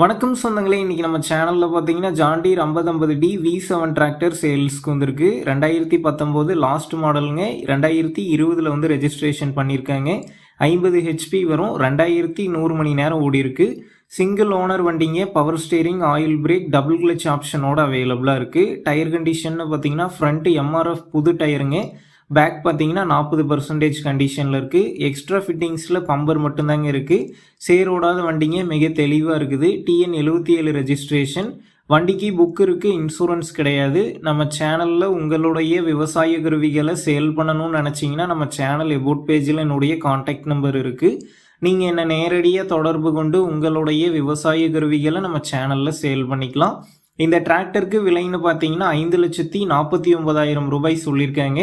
வணக்கம் சொந்தங்களே இன்றைக்கி நம்ம சேனலில் பார்த்தீங்கன்னா ஜாண்டீர் ஐம்பது ஐம்பது டி வி செவன் டிராக்டர் சேல்ஸ்க்கு வந்திருக்கு. ரெண்டாயிரத்தி பத்தொம்போது லாஸ்ட் மாடலுங்க ரெண்டாயிரத்தி இருபதில் வந்து ரெஜிஸ்ட்ரேஷன் பண்ணியிருக்காங்க ஐம்பது ஹெச்பி வரும். ரெண்டாயிரத்தி நூறு மணி நேரம் ஓடி இருக்கு. சிங்கிள் ஓனர் வண்டிங்க. Power steering oil brake double clutch ஆப்ஷனோட அவைலபிளாக இருக்குது டயர் கண்டிஷன் பார்த்தீங்கன்னா ஃப்ரண்ட் எம்ஆர்எஃப் புது டயருங்க பேக் பார்த்தீங்கன்னா நாற்பது பர்சன்டேஜ் கண்டிஷனில் இருக்குது எக்ஸ்ட்ரா ஃபிட்டிங்ஸில் பம்பர் மட்டும்தாங்க இருக்குது சேரோடாத வண்டிங்க மிக தெளிவாக இருக்குது. டிஎன் எழுபத்தி ஏழு ரெஜிஸ்ட்ரேஷன் வண்டிக்கு புக் இருக்குது இன்சூரன்ஸ் கிடையாது. நம்ம சேனலில் உங்களுடைய விவசாய கருவிகளை சேல் பண்ணணும்னு நினச்சிங்கன்னா நம்ம சேனல் எபோட் பேஜில் என்னுடைய காண்டாக்ட் நம்பர் இருக்குது நீங்கள் என்னை நேரடியாக தொடர்பு கொண்டு உங்களுடைய விவசாய கருவிகளை நம்ம சேனலில் சேல் பண்ணிக்கலாம். இந்த டிராக்டருக்கு விலைன்னு பார்த்தீங்கன்னா ஐந்து லட்சத்தி நாற்பத்தி ஒன்பதாயிரம் ரூபாய் சொல்லியிருக்காங்க.